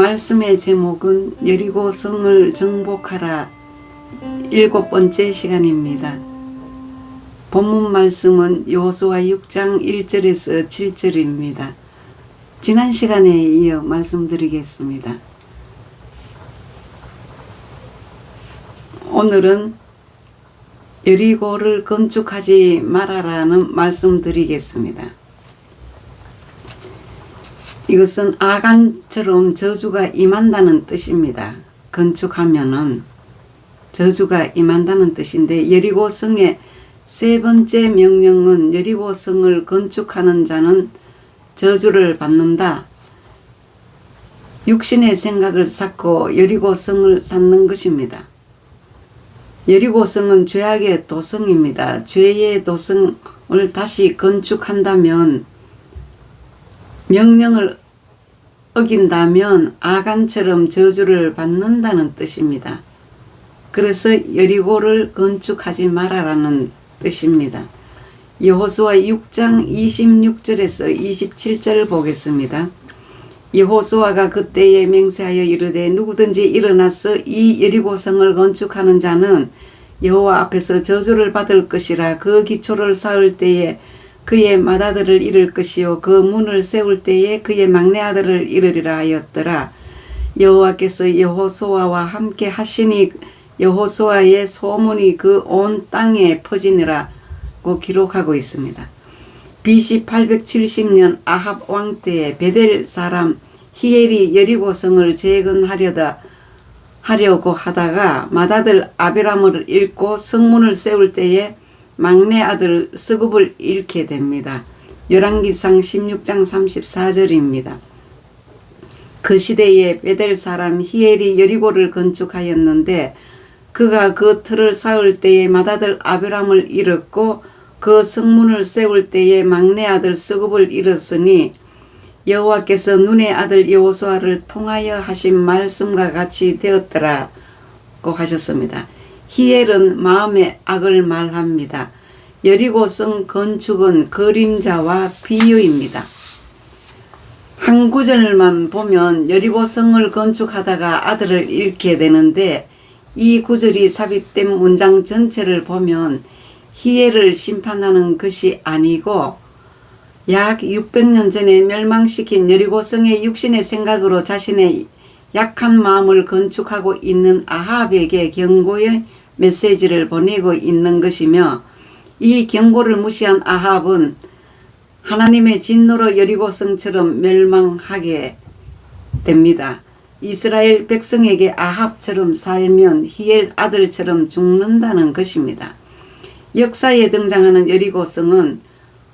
말씀의 제목은 여리고 성을 정복하라 일곱 번째 시간입니다. 본문 말씀은 여호수아 6장 1절에서 7절입니다. 지난 시간에 이어 말씀드리겠습니다. 오늘은 여리고를 건축하지 말아라는 말씀드리겠습니다. 이것은 아간처럼 저주가 임한다는 뜻입니다. 건축하면은 저주가 임한다는 뜻인데 여리고 성의 세 번째 명령은 여리고 성을 건축하는 자는 저주를 받는다. 육신의 생각을 쌓고 여리고 성을 쌓는 것입니다. 여리고 성은 죄악의 도성입니다. 죄의 도성을 다시 건축한다면 명령을 어긴다면 아간처럼 저주를 받는다는 뜻입니다. 그래서 여리고를 건축하지 말아라는 뜻입니다. 여호수아 6장 26절에서 27절 보겠습니다. 여호수아가 그때에 맹세하여 이르되 누구든지 일어나서 이 여리고성을 건축하는 자는 여호와 앞에서 저주를 받을 것이라 그 기초를 쌓을 때에 그의 맏아들을 잃을 것이요 그 문을 세울 때에 그의 막내 아들을 잃으리라 하였더라. 여호와께서 여호수아와 함께 하시니 여호수아의 소문이 그 온 땅에 퍼지니라고 기록하고 있습니다. BC 870년 아합 왕 때에 베델 사람 히엘이 여리고성을 재건하려다 하려고 하다가 맏아들 아비람을 잃고 성문을 세울 때에 막내 아들 스굽을 잃게 됩니다. 열왕기상 16장 34절입니다. 그 시대에 베델 사람 히엘이 여리고를 건축하였는데 그가 그 틀을 쌓을 때에 맏아들 아비람을 잃었고 그 성문을 세울 때에 막내 아들 스굽을 잃었으니 여호와께서 눈의 아들 여호수아를 통하여 하신 말씀과 같이 되었더라고 하셨습니다. 히엘은 마음의 악을 말합니다. 여리고성 건축은 그림자와 비유입니다. 한 구절만 보면 여리고성을 건축하다가 아들을 잃게 되는데 이 구절이 삽입된 문장 전체를 보면 희애를 심판하는 것이 아니고 약 600년 전에 멸망시킨 여리고성의 육신의 생각으로 자신의 약한 마음을 건축하고 있는 아합에게 경고의 메시지를 보내고 있는 것이며 이 경고를 무시한 아합은 하나님의 진노로 여리고성처럼 멸망하게 됩니다. 이스라엘 백성에게 아합처럼 살면 히엘 아들처럼 죽는다는 것입니다. 역사에 등장하는 여리고성은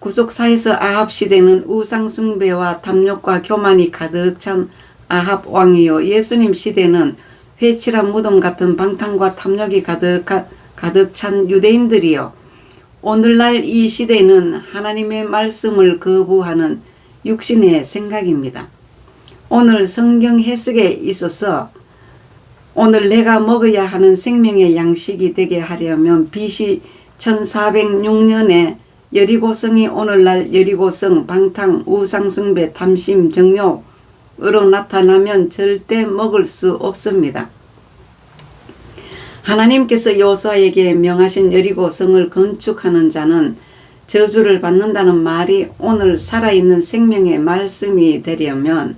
구속사에서 아합 시대는 우상숭배와 탐욕과 교만이 가득 찬 아합 왕이요 예수님 시대는 회칠한 무덤 같은 방탕과 탐욕이 가득, 가득 찬 유대인들이요. 오늘날 이 시대는 하나님의 말씀을 거부하는 육신의 생각입니다. 오늘 성경 해석에 있어서 오늘 내가 먹어야 하는 생명의 양식이 되게 하려면 BC 1406년에 여리고성이 오늘날 여리고성 방탕 우상숭배 탐심 정욕 으로 나타나면 절대 먹을 수 없습니다. 하나님께서 여호수아에게 명하신 여리고 성을 건축하는 자는 저주를 받는다는 말이 오늘 살아있는 생명의 말씀이 되려면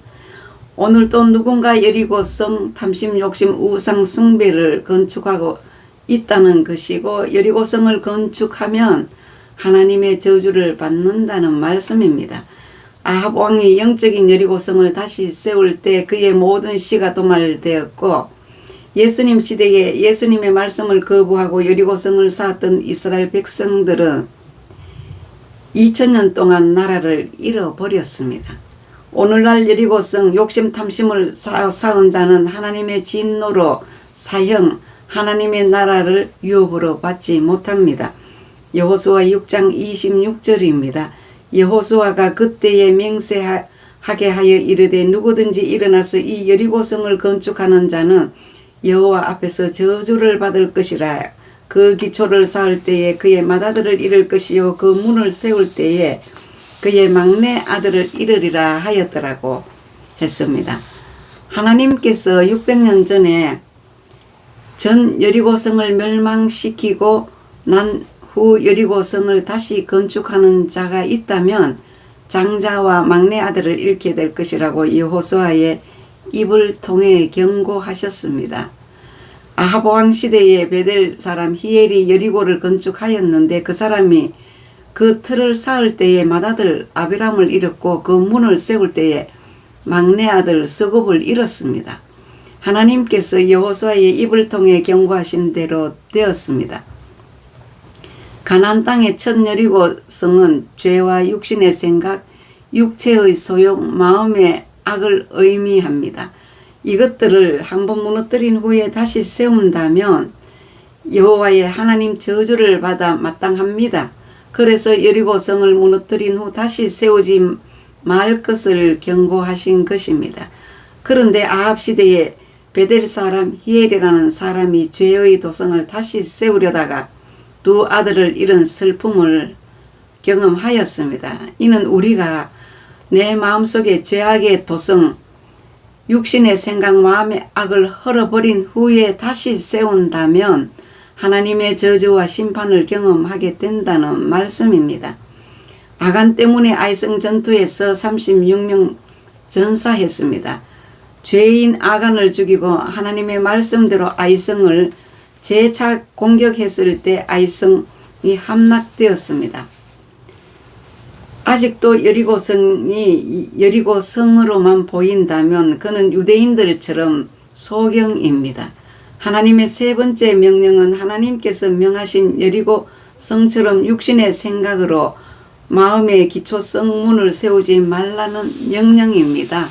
오늘 또 누군가 여리고 성 탐심 욕심 우상 숭배를 건축하고 있다는 것이고 여리고 성을 건축하면 하나님의 저주를 받는다는 말씀입니다. 아합 왕이 영적인 여리고성을 다시 세울 때 그의 모든 시가 도말되었고 예수님 시대에 예수님의 말씀을 거부하고 여리고성을 쌓았던 이스라엘 백성들은 2000년 동안 나라를 잃어버렸습니다. 오늘날 여리고성 욕심 탐심을 쌓은 자는 하나님의 진노로 사형 하나님의 나라를 유업으로 받지 못합니다. 여호수아 6장 26절입니다. 여호수아가 그때에 맹세하게 하여 이르되 누구든지 일어나서 이 여리고성을 건축하는 자는 여호와 앞에서 저주를 받을 것이라 그 기초를 쌓을 때에 그의 맏아들을 잃을 것이요 그 문을 세울 때에 그의 막내 아들을 잃으리라 하였더라고 했습니다. 하나님께서 600년 전에 전 여리고성을 멸망시키고 난 후 여리고성을 다시 건축하는 자가 있다면 장자와 막내 아들을 잃게 될 것이라고 여호수아의 입을 통해 경고하셨습니다. 아합 왕 시대에 베델 사람 히엘이 여리고를 건축하였는데 그 사람이 그 틀을 쌓을 때에 맏아들 아비람을 잃었고 그 문을 세울 때에 막내 아들 서곱을 잃었습니다. 하나님께서 여호수아의 입을 통해 경고하신 대로 되었습니다. 가나안 땅의 첫 여리고 성은 죄와 육신의 생각, 육체의 소욕, 마음의 악을 의미합니다. 이것들을 한 번 무너뜨린 후에 다시 세운다면 여호와의 하나님 저주를 받아 마땅합니다. 그래서 여리고 성을 무너뜨린 후 다시 세우지 말 것을 경고하신 것입니다. 그런데 아합 시대에 베델 사람 히엘이라는 사람이 죄의 도성을 다시 세우려다가 두 아들을 잃은 슬픔을 경험하였습니다. 이는 우리가 내 마음속에 죄악의 도성, 육신의 생각, 마음의 악을 헐어버린 후에 다시 세운다면 하나님의 저주와 심판을 경험하게 된다는 말씀입니다. 아간 때문에 아이성 전투에서 36명 전사했습니다. 죄인 아간을 죽이고 하나님의 말씀대로 아이성을 재차 공격했을 때 아이성이 함락되었습니다. 아직도 여리고성이 여리고성으로만 보인다면 그는 유대인들처럼 소경입니다. 하나님의 세 번째 명령은 하나님께서 명하신 여리고 성처럼 육신의 생각으로 마음의 기초 성문을 세우지 말라는 명령입니다.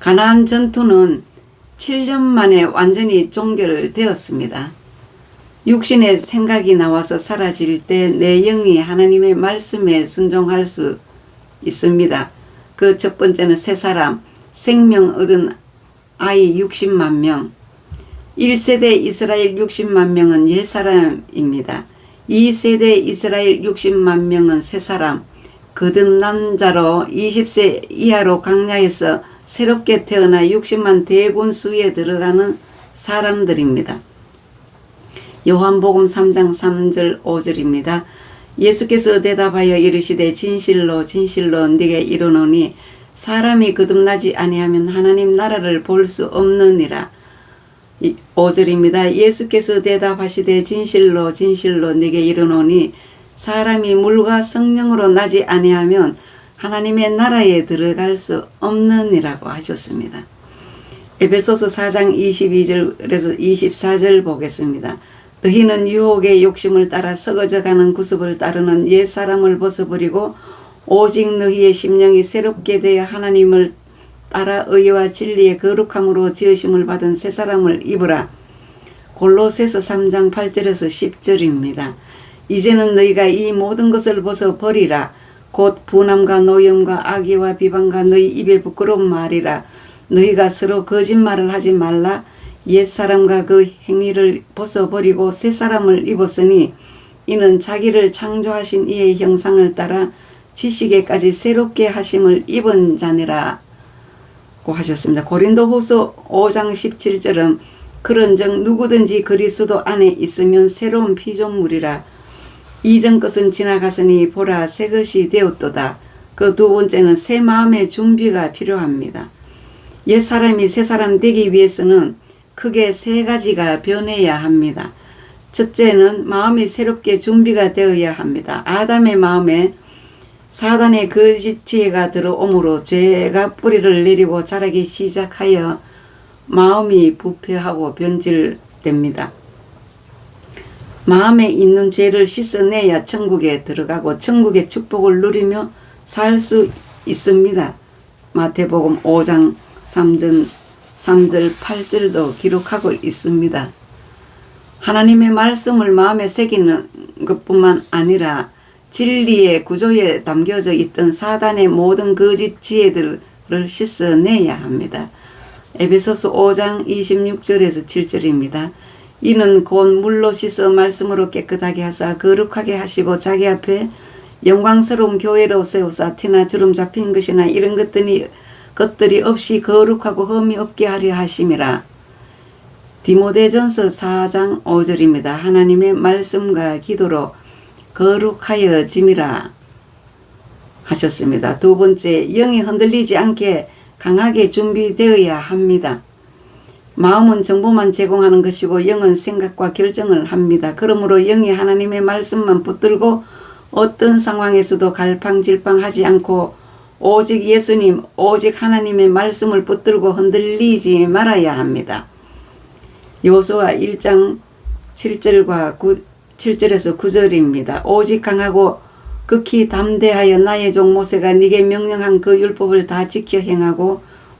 가나안 전투는 7년 만에 완전히 종결되었습니다. 육신의 생각이 나와서 사라질 때 내 영이 하나님의 말씀에 순종할 수 있습니다. 그 첫 번째는 새 사람, 생명 얻은 아이 60만 명. 1세대 이스라엘 60만 명은 옛 사람입니다. 2세대 이스라엘 60만 명은 새 사람, 거듭난 자로 20세 이하로 강야에서 새롭게 태어나 60만 대군 수에 들어가는 사람들입니다. 요한복음 3장 3절 5절입니다. 예수께서 대답하여 이르시되 진실로 진실로 네게 이르노니 사람이 거듭나지 아니하면 하나님 나라를 볼 수 없느니라. 5절입니다. 예수께서 대답하시되 진실로 진실로 네게 이르노니 사람이 물과 성령으로 나지 아니하면 하나님의 나라에 들어갈 수 없느니라고 하셨습니다. 에베소서 4장 22절에서 24절 보겠습니다. 너희는 유혹의 욕심을 따라 썩어져가는 구습을 따르는 옛 사람을 벗어버리고 오직 너희의 심령이 새롭게 되어 하나님을 따라 의와 진리의 거룩함으로 지으심을 받은 새 사람을 입으라. 골로새서 3장 8절에서 10절입니다. 이제는 너희가 이 모든 것을 벗어 버리라. 곧 분함과 노염과 악의와 비방과 너희 입에 부끄러운 말이라. 너희가 서로 거짓말을 하지 말라. 옛 사람과 그 행위를 벗어버리고 새 사람을 입었으니 이는 자기를 창조하신 이의 형상을 따라 지식에까지 새롭게 하심을 입은 자니라. 고 하셨습니다. 고린도 후서 5장 17절은 그런즉 누구든지 그리스도 안에 있으면 새로운 피조물이라. 이전 것은 지나갔으니 보라 새 것이 되었도다. 그 두 번째는 새 마음의 준비가 필요합니다. 옛 사람이 새 사람 되기 위해서는 크게 세 가지가 변해야 합니다. 첫째는 마음이 새롭게 준비가 되어야 합니다. 아담의 마음에 사단의 거짓 지혜가 들어오므로 죄가 뿌리를 내리고 자라기 시작하여 마음이 부패하고 변질됩니다. 마음에 있는 죄를 씻어내야 천국에 들어가고 천국의 축복을 누리며 살 수 있습니다. 마태복음 5장 3절, 3절 8절도 기록하고 있습니다. 하나님의 말씀을 마음에 새기는 것뿐만 아니라 진리의 구조에 담겨져 있던 사단의 모든 거짓 지혜들을 씻어내야 합니다. 에베소서 5장 26절에서 7절입니다. 이는 곧 물로 씻어 말씀으로 깨끗하게 하사 거룩하게 하시고 자기 앞에 영광스러운 교회로 세우사 티나 주름 잡힌 것이나 이런 것들이 것들이 없이 거룩하고 흠이 없게 하려 하심이라. 디모데전서 4장 5절입니다. 하나님의 말씀과 기도로 거룩하여 짐이라 하셨습니다. 두 번째, 영이 흔들리지 않게 강하게 준비되어야 합니다. 마음은 정보만 제공하는 것이고 영은 생각과 결정을 합니다. 그러므로 영이 하나님의 말씀만 붙들고 어떤 상황에서도 갈팡질팡하지 않고 오직 예수님, 오직 하나님의 말씀을 붙들고 흔들리지 말아야 합니다. 요수아 1장 7절과 9, 7절에서 9절입니다. 오직 강하고 극히 담대하여 나의 종 모세가 네게 명령한 그 율법을 다 지켜 행하고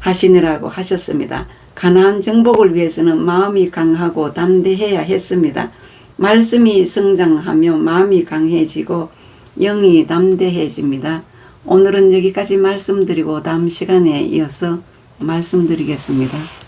하시느라고 하셨습니다. 가나안 정복을 위해서는 마음이 강하고 담대해야 했습니다. 말씀이 성장하며 마음이 강해지고 영이 담대해집니다. 오늘은 여기까지 말씀드리고 다음 시간에 이어서 말씀드리겠습니다.